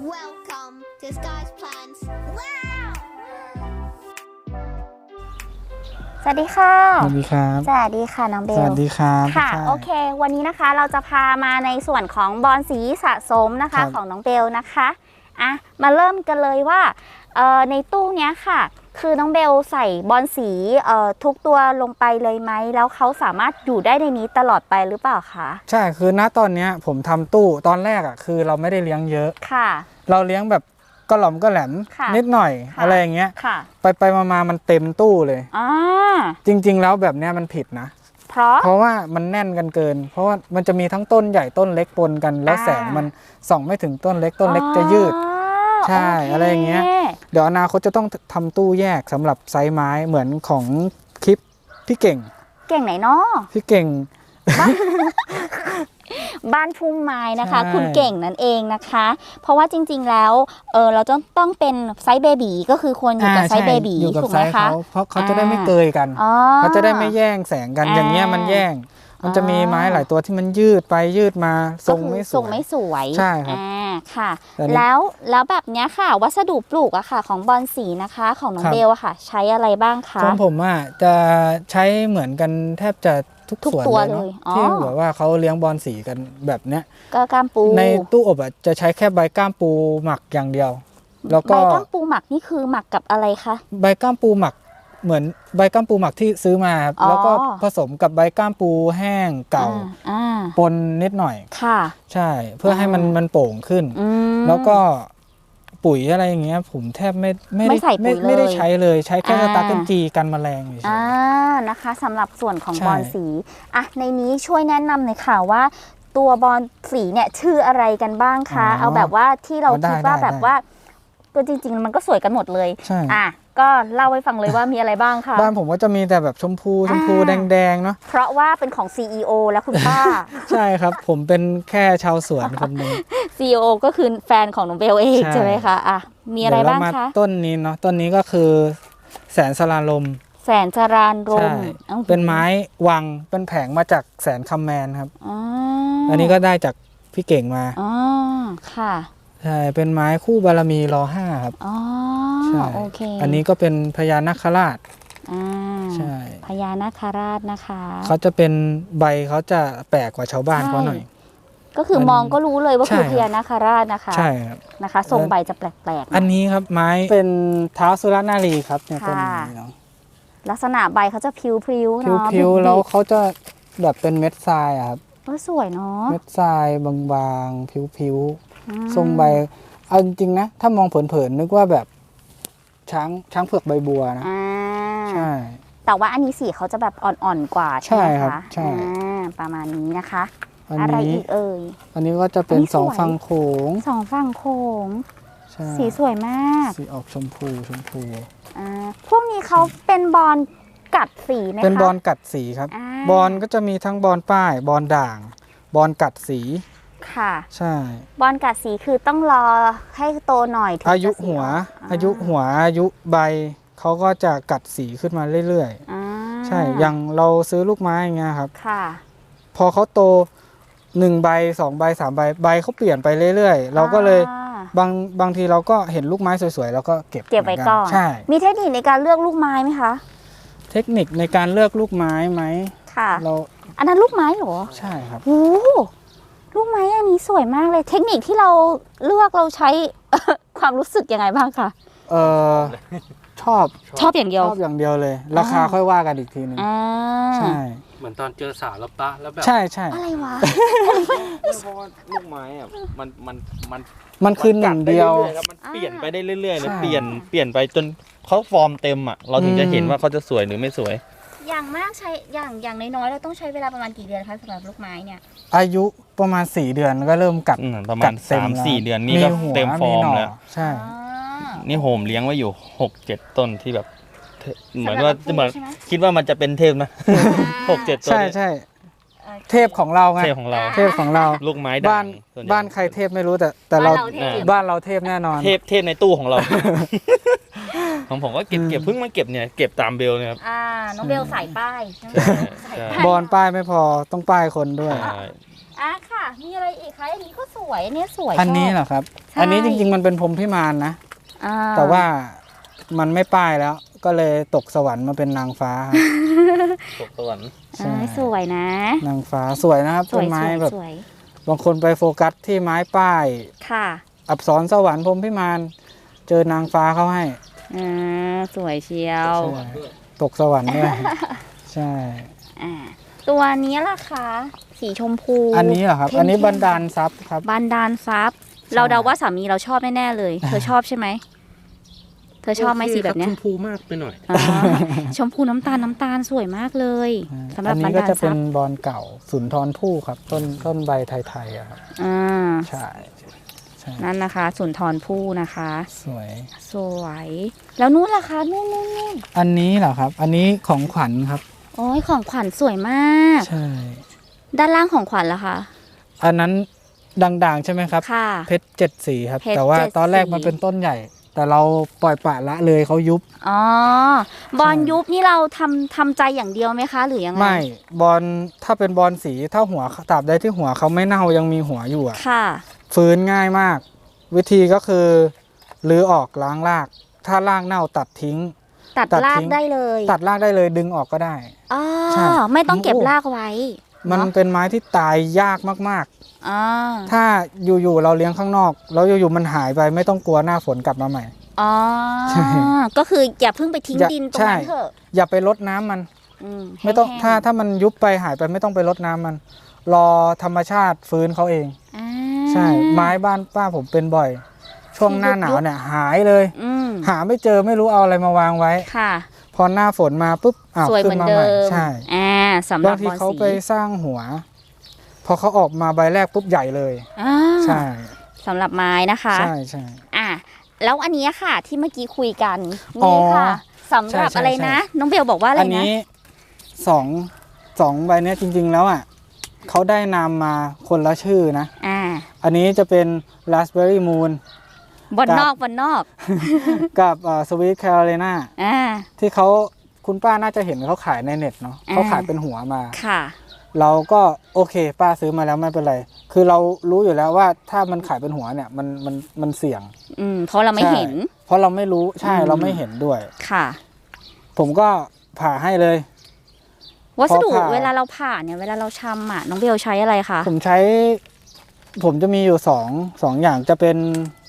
Welcome to Sky's Plans. Wow! สวัสดีค่ะ สวัสดีครับ สวัสดีค่ะน้องเบล สวัสดีครับค่ะ ใช่ โอเค วันนี้นะคะเราจะพามาในส่วนของบอลสีสะสมนะครัคะบ ของน้องเบลนะคะ อะ มาเริ่มกันเลยว่าเอ่อในตู้เนี้ยค่ะ คือน้องเบลใส่บอลสีเอ่อทุกตัวลงไปเลยไหม แล้วเขาสามารถอยู่ได้ในนี้ตลอดไปหรือเปล่าคะ ใช่คือณตอนเนี้ยผมทำตู้ตอนแรกอะคือเราไม่ได้เลี้ยงเยอะ ค่ะ เราเลี้ยงแบบก็หล่อมก็แหลมค่ะนิดหน่อยค่ะ อะไรอย่างเงี้ย ค่ะไปไปมามามันเต็มตู้เลย อ่าจริง ๆ แล้วแบบเนี้ยมันผิดนะ เพราะ เพราะว่ามันแน่นกันเกิน เพราะว่ามันจะมีทั้งต้นใหญ่ต้นเล็กปนกัน แล้วอ่า แสงมันส่องไม่ถึงต้นเล็กต้นเล็กจะยืด อ๋อใช่โคอะไรอย่างเงี้ย เดี๋ยวอนาคตจะต้องทำตู้แยกสำหรับไซส์ไม้เหมือนของคลิปพี่เก่ง เก่งไหนเนาะพี่เก่ง บ้านพุ่มไม้นะคะใช่คุณเก่งนั่นเองนะคะ เพราะว่าจริง ๆ แล้วเออเราต้องต้องเป็นไซส์เบบีก็คือควรอยู่กับอ่าไซส์ใช่เบบีอยู่กับถูกไซไหมส์คะเขาเพราะเขาจะได้ไม่อ่าเกยกันอ๋อเขาจะได้ไม่แย่งแสงกันอ่าอย่างเงี้ยมันแย่ง มันจะมีไม้หลายตัวที่มันยืดไปยืดมาทรงก็คือไม่สทรงวยไม่สวยใช่ครับอ่าค่ะแต่นี่แล้วแล้วแบบเนี้ยค่ะ วัสดุปลูกอะค่ะ ของบอลสีนะคะของน้องครับเบลอะค่ะ ใช้อะไรบ้างคะของผมอะจะใช้เหมือนกันแทบจะทุกทุกส่วนตัวเลยเนาะเลยอ๋อที่แบบว่าเขาเลี้ยงบอลสีกันแบบเนี้ยก็กล้ามปู ในตู้อบอะจะใช้แค่ใบก้ามปูหมักอย่างเดียว แล้วก็ใบกล้ามปูหมักนี่คือหมักกับอะไรคะใบก้ามปูหมัก เหมือนใบก้ามปูหมักที่ซื้อมาครับอ๋อแล้วก็ผสมกับใบก้ามปูแห้งเก่าอ่อ่าปนนิดหน่อยค่ะ ใช่เพื่อให้มันอ่ามัมันโป่งขึ้นอืมแล้วก็ปุ๋ยอะไรอย่างเงี้ย ผมแทบไม่ไม่ไม่ได้ใส่ปุ๋ยไม่ได้เลยใช้เลยใช้แค่อ่าสตาร์เกิลจีกันแมลงเฉยอ่านะคะสำหรับส่วนของใช่บอลสีอะในนี้ช่วยแนะนำหน่อยค่ะว่าตัวบอลสีเนี่ยชื่ออะไรกันบ้างคะ เอาแบบว่าที่เราคิดว่าแบบว่าก็จริง ๆ มันก็สวยกันหมดเลยๆใช่อะ ก็เล่าให้ฟังเลยว่ามีอะไรบ้างคะบ้านผมก็จะมีแต่แบบชมพูชมพูอ่าแดงๆเนาะเพราะว่าเป็นของ CEO และคุณป้า ใช่ครับ ผมเป็นแค่ชาวสวนคนหนึ่ง CEO ก็คือแฟนของน้องเบลเองใช่ใช่ไหมคะอะมีอะไรเดี๋ยวบ้างเมาคะต้นนี้เนาะต้นนี้ก็คือแสนสลาลมแสนจรานรใช่มอ้าวเป็นไม้วังเป็นแผงมาจากแสนคำแมนครับอ๋ออันนี้ก็ได้จากพี่เก่งมาอ๋อค่ะใช่เป็นไม้คู่บารมีรอห้าครับอ๋อ ใช่โอเคอันนี้ก็เป็นพญานาคราชอ่าใช่พญานาคราชนะคะ เขาจะเป็นใบเขาจะแปลกกว่าชาวบ้านเขาหน่อย ก็คือมันมองก็รู้เลยว่าใช่คือครับพญานาคราชนะคะใช่ครับนะคะทรงใบจะแปลกๆหน่อยอันนี้ครับไม้เป็นเท้าสุรนารีครับเนี่ยต้นค่ะนี้เนาะลักษณะใบเขาจะพิ้วๆผิวเนาะผิวบิดๆแล้วเขาจะแบบเป็นเม็ดทรายอะครับเออสวยเนาะเม็ดทรายบางๆผิวอืมๆทรงใบเอาจริงๆนะ ถ้ามองเผินๆนึกว่าแบบ ช้างช้างเผือกใบบัวนะอ่าใช่ แต่ว่าอันนี้สีเขาจะแบบอ่อนๆกว่าใช่ไหมใช่ครับคะใช่ อ่าประมาณนี้นะคะ อันอะไรนี้อีกเอ่ย อันนี้ก็จะเป็นอันนี้สองสวยฝั่งโขงสองฝั่งโขงใช่สีสวยมากสีออกชมพูชมพู อ่าพวกนี้เขาเป็นบอลกัดสีไหมคะเป็นบอลกัดสีครับอ่าบอลก็จะมีทั้งบอลป้ายบอลด่าง บอลกัดสี ค่ะใช่ บอลกัดสีคือต้องรอให้โตหน่อยถึงอายุจะสีหัวออกอายุหัวอายุใบเขาก็จะกัดสีขึ้นมาเรื่อยอ่าๆ ใช่อย่างเราซื้อลูกไม้อย่างเงี้ยครับ ค่ะ พอเขาโตหนึ่งใบสองใบสามใบใบเขาเปลี่ยนไปเรื่อยๆ เราก็เลยอ่า บางบางทีเราก็เห็นลูกไม้สวยๆแล้วก็เก็บเก็บไว้หมืก่อน ใช่ มีเทคนิคในการเลือกลูกไม้ไหมคะ เทคนิคในการเลือกลูกไม้ไหมค่ะ เราอันนั้นลูกไม้เหรอใช่ครับ โอ้โห ลูกไม้อันนี้สวยมากเลย เทคนิคที่เราเลือกเราใช้ ความรู้สึกยังไงบ้างคะเออชอบชอบอย่างเดีชยวอบอย่างเดียวเลย ราคาอ่าค่อยว่ากันอีกทีหนึงอ่าใช่เหมือนตอนเจอสาวแล้วปะแล้วแบบใช่ใช่อะไรวะเพราะว่าลูกไม้อะมันมันมันมันคือหนึ่งเดียวมันกัไรื่อๆครับมันเปลี่ยนไปได้เรื่อยๆเลยใช่เปลี่ยนเปลี่ยนไปจนเขาฟอร์มเต็มอะ เราถึงจะเห็นอืมว่าเขาจะสวยหรือไม่สวย อย่างมากใช้อย่างอย่างน้อยๆเราต้องใช้เวลาประมาณกี่เดือนคะสำหรับลูกไม้เนี่ย อายุประมาณ 4 เดือนก็เริ่มกัดอืมประมาณกัดเต็สามแล้วสี่เดือนนี่ก็หัวเต็มฟอร์มหน่แล้ว ใช่นี่โฮมเลี้ยงไว้อยู่หกเจ็ดต้นที่แบบเทเหมือนสำหรับว่าเหมือนใช่ไหม คิดว่ามันจะเป็นเทพนะหกเจ็ดต้นใช่เนี่ยใช่โอค เทพของเราไงเทพของเรา เทพของเรา ลูกไม้บ้าด่านงส่วใหญ่บ้านใครเทพไม่รู้แต่แต่เราบ้านเราเทพ บ้านเราเทพแน่นอน เทพเทพในตู้ของเรา ของผมก็เก็บเก็บเพิ่งมาเก็บเนี่ยเก็บตามเบลเนี่ยครับ อ่า น้องเบลใส่ป้ายใช่ไหมใช่ใส่ใช่ป้ายบอลป้ายไม่พอต้องป้ายคนด้วย ใช่ อะค่ะ มีอะไรอีกคะอันนี้ก็สวยอันนี้สวยอันนี้ชบ เหรอครับ ใช่ อันนี้จริงๆมันเป็นพรหมพิมานนะ อ่าแต่ว่ามันไม่ป้ายแล้วก็เลยตกสวรรค์มาเป็นนางฟ้าครับ ตกสวรรค์ใช่เอ้ยสวยนะ นางฟ้าสวยนะครับสต้วนยไม้สวยแบบสวยบางคนไปโฟกัสที่ไม้ป้าย ค่ะอักษรสวรรค์พรหมพิมาน เจอนางฟ้าเขาให้ อ่าสวยเชียว ใช่ ตกสวรรค์ด้วยใช่ อ่าตัวนี้ล่ะคะสีชมพูอันนี้เหรอครับเข้มๆอันนี้บันดาลทรัพย์ครับ บันดาลซับใช่เราเดาว่าสามีเราชอบแน่ๆเลย เธอชอบใช่ไหมเธอชอบไหมสีแบบเนี้ยชมพูมากไปหน่อยอ๋อชมพูน้ำตาลน้ำตาลสวยมากเลยสำหรับอันบันนี้ก็ดาลจะซัเป็นบบอลเก่าสุนทรภู่ครับ ต้นต้นใบไทยๆอะครับอ่าใช่ ใช่นั่นนะคะสุนทรภู่นะคะ สวย สวย แล้วนู้นล่ะคะนู่นนู่นนู่นอันนี้เหรอครับ อันนี้ของขวัญครับ โอ้ยของขวัญสวยมาก ใช่ ด้านล่างของขวัญล่ะคะ อันนั้นด่างๆใช่ไหมครับค่ะ เพชรเจ็ดสีครับ เพชรแต่ว่าเจ็ดตอนแรกสี มันเป็นต้นใหญ่ แต่เราปล่อยปละละเลยเขายุบ อ๋อบอลยุบนี่เราทำทำใจอย่างเดียวไหมคะ หรือยังไงไม่บอลถ้าเป็นบอลสีถ้าหัวตราบใดที่หัวเขาไม่เน่ายังมีหัวอยู่อะค่ะ ฟื้นง่ายมาก วิธีก็คือรื้อออกล้างราก ถ้ารากเน่าตัดทิ้งตัดตัดรากทิ้งได้เลย ตัดรากได้เลยดึงออกก็ได้อ๋อใช่ ไม่ต้องเก็บโอ้รากไว้ มันเนาะเป็นไม้ที่ตายยากมากอ๋อๆ ถ้าอยู่ๆเราเลี้ยงข้างนอก แล้วอยู่ๆมันหายไปไม่ต้องกลัวหน้าฝนกลับมาใหม่ อ๋อใช่ก็คืออย่าเพิ่งไปทิ้งอย่าดินตรงใช่นั้นเถอะอย่าไปรดน้ำมัน อืมไม่ต้องให้ถ้าแห้งถ้ามันยุบไปหายไปไม่ต้องไปรดน้ำมัน รอธรรมชาติฟื้นเขาเอง อ่า ใช่ ไม้บ้านป้าผมเป็นบ่อย ช่วงหน้าหนาวเนี่ยหายเลย อืมหาไม่เจอไม่รู้เอาอะไรมาวางไว้ ค่ะ พอหน้าฝนมาปุ๊บอ้าวสวยเหขึ้มือนนมาเดิใหม่มใช่อ่าสำหรับาบงทีบอลเขาสีไปสร้างหัว พอเขาออกมาใบแรกปุ๊บใหญ่เลย อ่าใช่ สำหรับไม้นะคะ ใช่ใช่ อะแล้วอันนี้ค่ะที่เมื่อกี้คุยกันอ๋อนี่ค่ะสำหรับใช่ใช่อะไรนะ น้องเบลบอกว่าอะไรอันนะนี้สองสองใบเนี้ยจริง ๆ แล้วอะ เขาได้นามมาคนละชื่อนะ อ่าอันนี้จะเป็น raspberry moon บนนอกบนนอกกับสวีทแคโรไลนาอ่าที่เขาคุณป้าน่าจะเห็นเขาขายในเน็ตเนาะอ่าเขาขายเป็นหัวมาค่ะ เราก็โอเค ป้าซื้อมาแล้วไม่เป็นไร คือเรารู้อยู่แล้วว่าถ้ามันขายเป็นหัวเนี่ยมันมันมันเสี่ยง อืมเพราะเราไม่ใช่เห็น เพราะเราไม่รู้ใช่อืมเราไม่เห็นด้วยค่ะ ผมก็ผ่าให้เลย วัสดุพอผ่า เวลาเราผ่าเนี่ยเวลาเราชำอะน้องเบลใช้อะไรคะ ผมใช้ ผมจะมีอยู่สองสองอย่างจะเป็น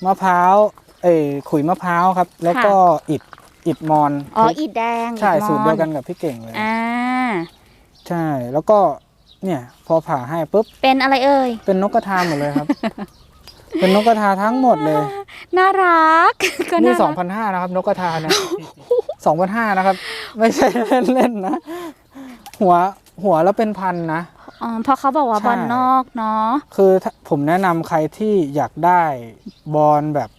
มะพร้าวเอ้ยขุยมะพร้าวครับ แล้วก็อิฐอิฐมอนอ๋ออีดแดงใช่อีมอสูตรเดียวกันกับพี่เก่งเลย อ่าใช่แล้วก็เนี่ย พอผ่าให้ปุ๊บเป็นอะไรเอ่ย เป็นนกกระทาหมดเลยครับ เป็นนกกระทาทั้งหมดเลยน่ารัก ก็นี่น่าสรัองกพันห้านะครับ นกกระทาเนี่ยสองพันห้านะครับ ไม่ใช่เล่นๆนะ หัวหัวแล้วเป็นพันนะ อ๋อเพราะเขาบอกว่าใช่ บอลนอกเนาะ คือถ้าผมแนะนำใครที่อยากได้บอลแบบ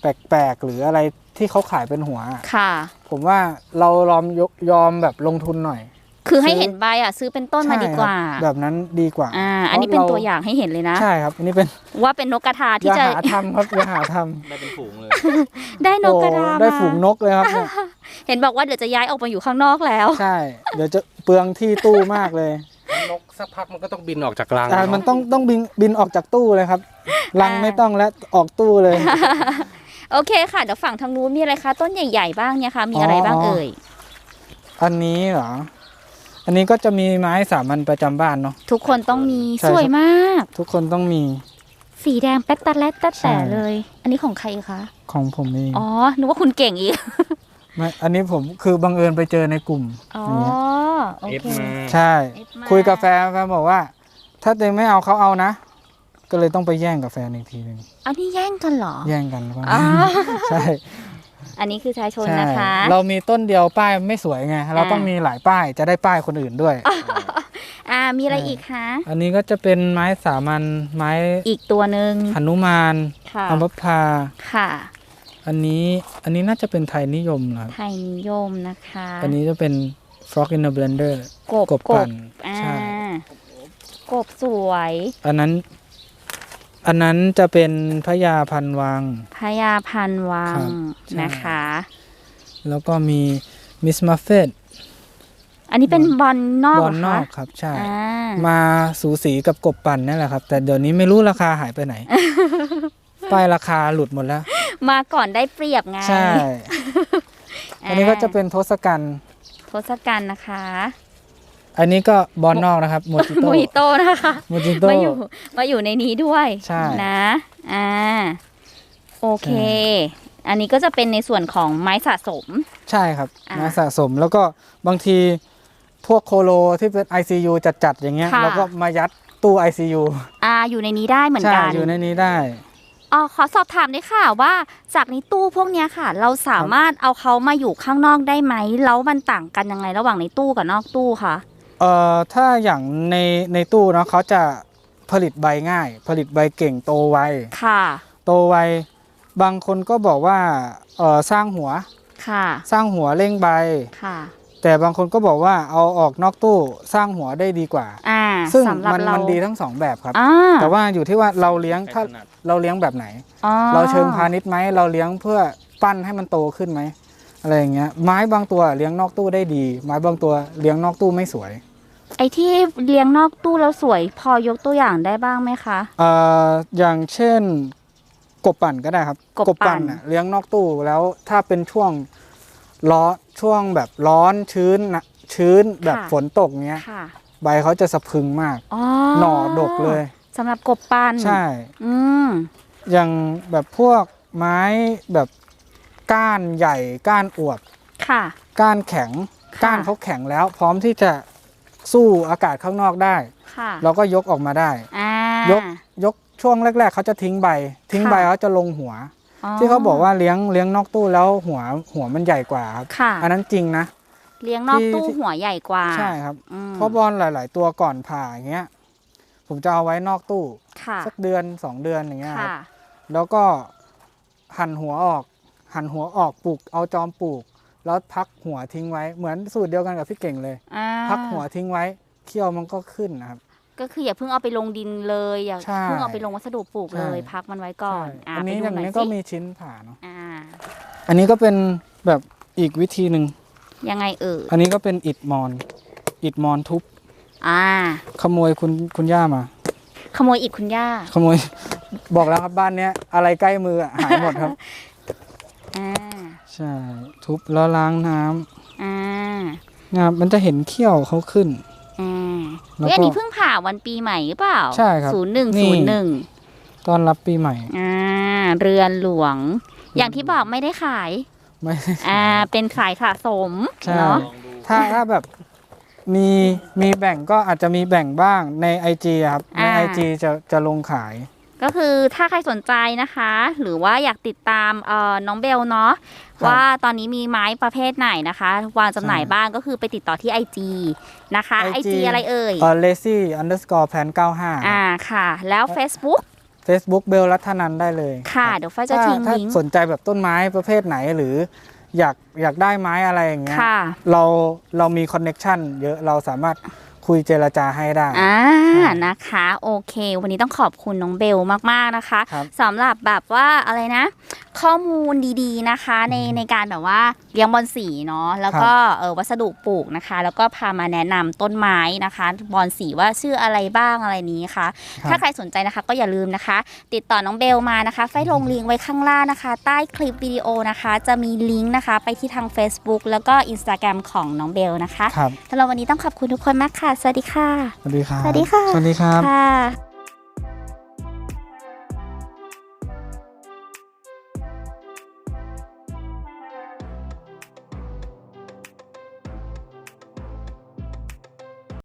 แปลกๆ หรืออะไรที่เขาขายเป็นหัวค่ะ ผมว่าเรายอมยยอมแบบลงทุนหน่อย คือให้ซื้อเห็นใบอะซื้อเป็นต้นมาดีกว่าใช่ครับแบบนั้นดีกว่า อ่า อันนี้เป็นพระตัวอย่างให้เห็นเลยนะ ใช่ครับ อันนี้เป็นว่าเป็นนกกระทาอที่ย่าจะหาทำครับอย่าหาทได้เป็นฝูงเลย ได้ำนกกระทาโอ้ได้มาฝูงนกเลยครับเนี่ยเห็นบอกว่าเดี๋ยวจะย้ายออกมาอยู่ข้างนอกแล้ว ใช่ เดี๋ยวจะเปลืองที่ตู้มากเลยนกสักพักมันก็ต้องบินออกจากรังอ่ามันต้องต้องบินบินออกจากตู้เลยครับ รังอ่าไม่ต้องแล้วออกตู้เลย โอเคค่ะ เดี๋ยวฝั่งทางนู้นมีอะไรคะ ต้นใหญ่ๆบ้างเนี่ยคะมีอะไรบ้างอ๋อเอ่ย อันนี้เหรอ อันนี้ก็จะมีไม้สามัญประจำบ้านเนาะ ทุกคนต้องมีใช่สวยมาก ทุกคนต้องมี สีแดงแป๊ดตะแลดแต๊ดใช่ แต่เลย อันนี้ของใครคะของผมเองอ๋อนึกว่าคุณเก่งอีกไม่อันนี้ผมคือบังเอิญไปเจอในกลุ่มอ๋ออย่างเงี้ยโอเอฟเค มาใช่ เอฟมา คุยกับแฟนแฟนบอกว่า ถ้าเต็ไม่เอาเขาเอานะ ก็เลยต้องไปแย่งกับแฟนอีกทีหนึ่งอันนี้แย่งกันเหรอแย่งกันว่าอ๋อใช่ อันนี้คือชายชนใช่นะคะ เรามีต้นเดียวป้ายไม่สวยไง เราต้องมีหลายป้ายจะได้ป้ายคนอื่นด้วย อ่ามีอะไรใช่อีกคะ อันนี้ก็จะเป็นไม้สามัญไม้อีกตัวหนึ่งหนุมานค่ะอัมพพาค่ะ อันนี้อันนี้น่าจะเป็นไทยนิยมนะครับไทยนิยมนะคะ อันนี้จะเป็น frog in a blender กบกบปั่นอ่าใช่กบสวย อันนั้น อันนั้นจะเป็นพญาพันวังพญาพันธุ์วัครังบใช่นะคะ แล้วก็มีมิสมาเฟตอันนี้เป็นบอลนอกบเหอรลอนอคะกครับใช่ อ่ามาสูสีกับกบปั่นนี่แหละครับ แต่เดี๋ยวนี้ไม่รู้ราคาหายไปไหน ป้ายราคาหลุดหมดแล้ว มาก่อนได้เปรียบไงใช่ อันนี้ก็จะเป็นทศกัณฐ์ทศกัณฐ์นะคะ อันนี้ก็บอลนอกนะครับโมจิโมโต้ฮิโต้นะคะโมจิโต้มาอยู่มาอยู่ในนี้ด้วยใช่นะอ่าโอเค อันนี้ก็จะเป็นในส่วนของไม้สะสม ใช่ครับอ่านะสะสมแล้วก็บางทีพวกโคโลที่เป็น ICU จัดๆอย่างเงี้ยค่ะแล้วก็มายัดตู้ ICU อ่าอยู่ในนี้ได้เหมือนใช่กันอยู่ในนี้ได้อ๋อขอสอบถามได้ค่ะว่าจากในตู้พวกเนี้ยค่ะ เราสามารถเอาเขามาอยู่ข้างนอกได้ไหมแล้วมันต่างกันยังไงระหว่างในตู้กับนอกตู้คะเอ่อถ้าอย่างในในตู้เนาะเขาจะผลิตใบง่าย ผลิตใบเก่งโตไวค่ะ โตไวบางคนก็บอกว่าเอ่อสร้างหัวค่ะ สร้างหัวเร่งใบค่ะ แต่บางคนก็บอกว่าเอาออกนอกตู้สร้างหัวได้ดีกว่า อ่าซึ่งสำหรับมันเรามันดีทั้งสองแบบครับ อ่าแต่ว่าอยู่ที่ว่าเราเลี้ยงใครถ้าถนัดเราเลี้ยงแบบไหน อ๋อเราเชิงพาณิชย์ไหมเราเลี้ยงเพื่อปั้นให้มันโตขึ้นไหมอะไรอย่างเงี้ยไม้บางตัวเลี้ยงนอกตู้ได้ดี ไม้บางตัวเลี้ยงนอกตู้ไม่สวย ไอที่เลี้ยงนอกตู้แล้วสวย พอยกตัวอย่างได้บ้างไหมคะเอ่ออย่างเช่นกบปั่นก็ได้ครับกบปั่น น่ะเลี้ยงนอกตู้แล้วถ้าเป็นช่วงร้อนช่วงแบบร้อนชื้นนะชื้นแบบฝนตกเงี้ย ค่ะใบเขาจะสะพรึงมาก อ๋อหน่อดกเลย สำหรับกบปันใช่ อืมอย่างแบบพวกไม้แบบก้านใหญ่ก้านอวบ ค่ะ ก้านแข็ง ค่ะ ก้านเขาแข็งแล้ว พร้อมที่จะ สู้อากาศข้างนอกได้ ค่ะเราก็ยกออกมาได้ อ่ายกยกช่วงแรก ๆเขาจะทิ้งใบ ทิ้งค่ะใบเขาจะลงหัวที่เขาบอกว่าเลี้ยงเลี้ยงนอกตู้แล้วหัวหัวมันใหญ่กว่าครับค่ะ อันนั้นจริงนะ เลี้ยงนอกที่ตู้ที่ หัวใหญ่กว่าใช่ครับอืมเพราะบอลหลาย ๆ ตัวก่อนผ่าอย่างเงี้ย ผมจะเอาไว้นอกตู้ ค่ะ สักเดือนสองเดือนอย่างเงี้ยครัค่ะบแล้วก็หั่นหัวออก หั่นหัวออกปลูกเอาจอมปลูก แล้วพักหัวทิ้งไว้ เหมือนสูตรเดียวกันกับพี่เก่งเลย อ่าพักหัวทิ้งไว้เขี้ยวมันก็ขึ้นนะครับ ก็คืออย่าเพิ่งเอาไปลงดินเลยอย่าใช่เพิ่งเอาไปลงวัสดุปลูกเลย ใช่ พักมันไว้ก่อนใช่อ่าอันนี้ไปอดูย่างหน่อยนี้ก็สิมีชิ้นผ่าเนาะอ่า อันนี้ก็เป็นแบบอีกวิธีหนึ่งยังไงเอ่ยอันนี้ก็เป็นอิฐมอนอิฐมอนทุบอ่า ขโมยคุณคุณย่ามา ขโมยอิดคุณย่าขโมย บอกแล้วครับบ้านเนี้ยอะไรใกล้มืออะหายหมดครับ อ่า ใช่ ทุบแล้วล้างน้ำอ่านะครับมันจะเห็นเขี้ยวเขาขึ้น อ่าแล้วก็เฮ้ยอันนี้เพิ่งผ่าวันปีใหม่หรือเปล่าใช่ครับศูนย์หนึ่งนี่ ศูนย์หนึ่งต้อนรับปีใหม่ อ่า เรือนหลวง อย่างที่บอกไม่ได้ขาย ไม่ อ่า เป็นขายสะสมใช่ เนาะลองดูถ้าถ้าแบบมีมีแบ่งก็อาจจะมีแบ่งบ้างใน IG อะครับ ใน อ่า IG จะจะลงขาย ก็คือถ้าใครสนใจนะคะ หรือว่าอยากติดตามเอ่อน้องเบลเนาะครับว่าตอนนี้มีไม้ประเภทไหนนะคะ วางจำหน่ายใช่บ้างก็คือไปติดต่อที่ IG นะคะ IG IG อะไรเอ่ย เอ่อ lazy underscore plan 95อ่าค่ะ แล้ว Facebook Facebook เบลรัตนันได้เลยค่ะ รับเดี๋ยวฝ้ายจะถ้าทิ้งถ้าลิงก์สนใจแบบต้นไม้ประเภทไหนหรืออยากอยากได้ไม้อะไรอย่างเงี้ย ค่ะ เราเรามีคอนเน็ชันเยอะเราสามารถ คุยเจรจาให้ได้อ่าใช่นะคะ โอเค วันนี้ต้องขอบคุณน้องเบลมากๆนะคะครับสำหรับแบบว่าอะไรนะ ข้อมูลดีๆนะคะ ในในการแบบว่าเลี้ยงบอลสีเนาะแล้วก็เออวัสดุปลูกนะคะ แล้วก็พามาแนะนำต้นไม้นะคะบอลสีว่าชื่ออะไรบ้างอะไรนี้ค่ะครับถ้าใครสนใจนะคะก็อย่าลืมนะคะ ติดต่อน้องเบลมานะคะไฟลงลิงก์ไว้ข้างล่างนะคะ ใต้คลิปวิดีโอนะคะ จะมีลิงก์นะคะ ไปที่ทาง Facebook แล้วก็ Instagram ของน้องเบลนะคะครับสำหรับวันนี้ต้องขอบคุณทุกคนมากค่ะสวัสดีค่ะ สวัสดีครับ สวัสดีค่ะ สวัสดีครับค่ะ